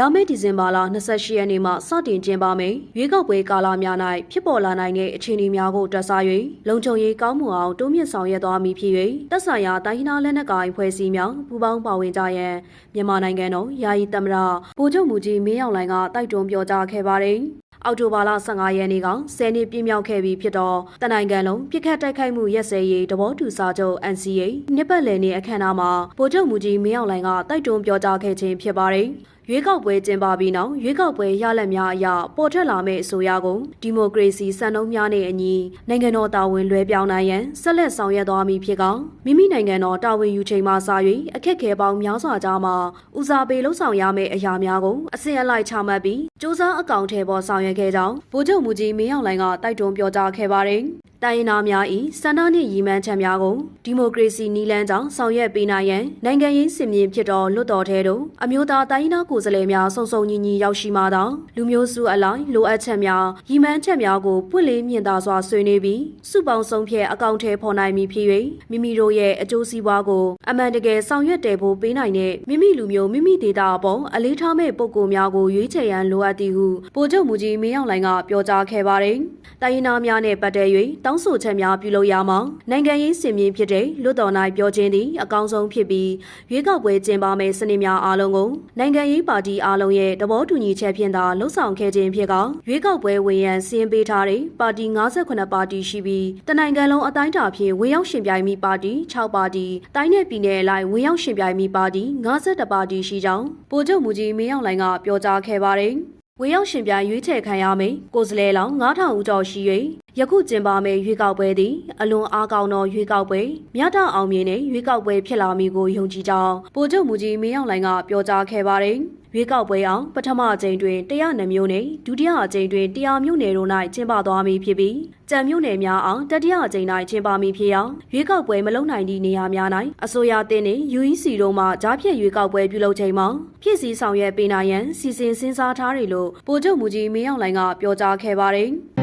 လာမယ့်ဒီဇင်ဘာလ28ရက်နေ့မှစတင်ကျင်းပမယ်ရွေးကောက်ပွဲကာလများ၌ဖြစ်ပေါ်လာနိုင်တဲ့အခြေအနေများကိုတွက်ဆ၍လုံခြုံရေးကောင်းမွန်အောင်တိုးမြင့်ဆောင်ရွက်သွားမည်ဖြစ်၍တက်ဆိုင်ရာတိုင်းဒေသလက်နက်ကိုင်ဖွဲ့စည်းများပူးပေါင်းပါဝင်ကြရန်မြန်မာနိုင်ငံတော်ယာယီသမ္မတဗိုလ်ချုပ်မူကြီးမင်းအောင်လှိုင်ကတိုက်တွန်းပြောကြားခဲ့ပါတယ်။အောက်တိုဘာလ15ရက်နေ့က10နှစ်ပြည့်မြောက်ခဲ့ပြီးဖြစ်တော့တနိုင်ငံလုံးပြစ်ခတ်တိုက်ခိုက်မှုရက်စဲရေးတဘောတူစာချုပ် NCA နှစ်ပတ်လည်နေ့အခမ်းအနားမှာဗိုလ်ချုပ်မူကြီးမင်းအောင်လှိုင်ကတိုက်တွန်းပြောကြားခဲ့ခြင်းဖြစ်ပါတယ်။ ရွေးကောက်ပွဲကျင်းပပြီးနောက်ရွေးကောက်ပွဲရလဒ်များအရပေါ်ထွက်လာမယ့်အဆိုအရကိုဒီမိုကရေစီစံနှုန်းများနဲ့အညီနိုင်ငံတော်တာဝန်လွှဲပြောင်းနိုင်ရန်ဆက်လက်ဆောင်ရွက်သွားမည်ဖြစ်ကမိမိနိုင်ငံတော်တာဝန်ယူချိန်မှစ၍အခက်အခဲပေါင်းများစွာကြားမှာဦးစားပေးလှုပ်ဆောင်ရမယ့်အရာများကိုအစဉ်အလိုက်ချမှတ်ပြီးစ조사အကောင့်ထဲပေါ်ဆောင်ရွက်ခဲ့ကြောင်းဗိုလ်ချုပ်မူကြီးမင်းအောင်လှိုင်ကတိုက်တွန်းပြောကြားခဲ့ပါတယ်။တိုင်းရင်းသားများ၏စန္ဒနှင့်ရည်မှန်းချက်များကိုဒီမိုကရေစီနည်းလမ်းကြောင့်ဆောင်ရွက်ပေးနိုင်ရန်နိုင်ငံရေးစင်မြင့်ဖြစ်တော်လွတ်တော်ထဲသို့အမျိုးသားတိုင်းရင်းသားကိုယ်စားလှယ်များစုံစုံညီညီရောက်ရှိမှသာလူမျိုးစုအလိုက်လိုအပ်ချက်များရည်မှန်းချက်များကိုပွင့်လင်းမြင်သာစွာဆွေးနွေးပြီးစုပေါင်းဆုံးဖြတ်အကောင့်ထဲပေါ်နိုင်မည်ဖြစ်၍မိမိတို့ရဲ့အကျိုးစီးပွားကိုအမှန်တကယ်ဆောင်ရွက်တယ်ဖို့ပေးနိုင်တဲ့မိမိလူမျိုးမိမိဒေသအပေါ်အလေးထားမဲ့ပုံကိုယ်များကိုရွေးချယ်ရန်လိုအပ်သည်ဟုဗိုလ်ချုပ်မူကြီးမင်းအောင်လှိုင်ကပြောကြားခဲ့ပါတယ်။တိုင်းရင်းသားများနဲ့ပတ်သက်၍တောင်းဆိုချက်များပြုလုပ်ရမှာနိုင်ငံရေးစင်မြင့်ဖြစ်တဲ့လွတ်တော်၌ပြောခြင်းသည်အကောင်းဆုံးဖြစ်ပြီးရွေးကောက်ပွဲကျင်းပမယ့်စနစ်များအားလုံးကိုနိုင်ငံရေးပါတီအားလုံးရဲ့သဘောတူညီချက်ဖြင့်သာလှုပ်ဆောင်ခဲ့ခြင်းဖြစ်ကရွေးကောက်ပွဲဝင်ရန်စင်းပေးထားတဲ့ပါတီ58ပါတီရှိပြီးတနိုင်ငံလုံးအတိုင်းအတာဖြင့်ဝင်ရောက်ရှင်ပြိုင်မိပါတီ6ပါတီတိုင်းနယ်ပြည်နယ်အလိုက်ဝင်ရောက်ရှင်ပြိုင်မိပါတီ52ပါတီရှိကြောင်းဗိုလ်ချုပ်မူကြီးမင်းအောင်လှိုင်ကပြောကြားခဲ့ပါတယ်။ဝင်ရောက်ရှင်ပြိုင်ရွေးချယ်ခံရမယ်ကိုယ်စားလှယ်လောင်း9000ဦးကျော်ရှိ၍ ယခုကျင်းပမယ့်ရွေးကောက်ပွဲသည်အလွန်အားကောင်းသောရွေးကောက်ပွဲမြတ်တအောင်မြင်တဲ့ရွေးကောက်ပွဲဖြစ်လာမည်ကိုယုံကြည်ကြောင်းဗိုလ်ချုပ်မူကြီးမင်းအောင်လှိုင်ကပြောကြားခဲ့ပါတယ်။ရွေးကောက်ပွဲအောင်ပထမအကြိမ်တွင်102မျိုးနဲ့ဒုတိယအကြိမ်တွင်100မျိုးနယ်တို့၌ကျင်းပသွားမည်ဖြစ်ပြီးကြံမျိုးနယ်များအောင်တတိယအကြိမ်၌ကျင်းပမည်ဖြစ်အောင်ရွေးကောက်ပွဲမလုံနိုင်သည့်နေရာများ၌အစိုးရတင်နှင့် UEC တို့မှကြားဖြတ်ရွေးကောက်ပွဲပြုလုပ်ချိန်မှာဖြစ်စည်းဆောင်ရွက်ပေးနိုင်ရန်စီစဉ်စဉ်းစားထားတယ်လို့ဗိုလ်ချုပ်မူကြီးမင်းအောင်လှိုင်ကပြောကြားခဲ့ပါတယ်။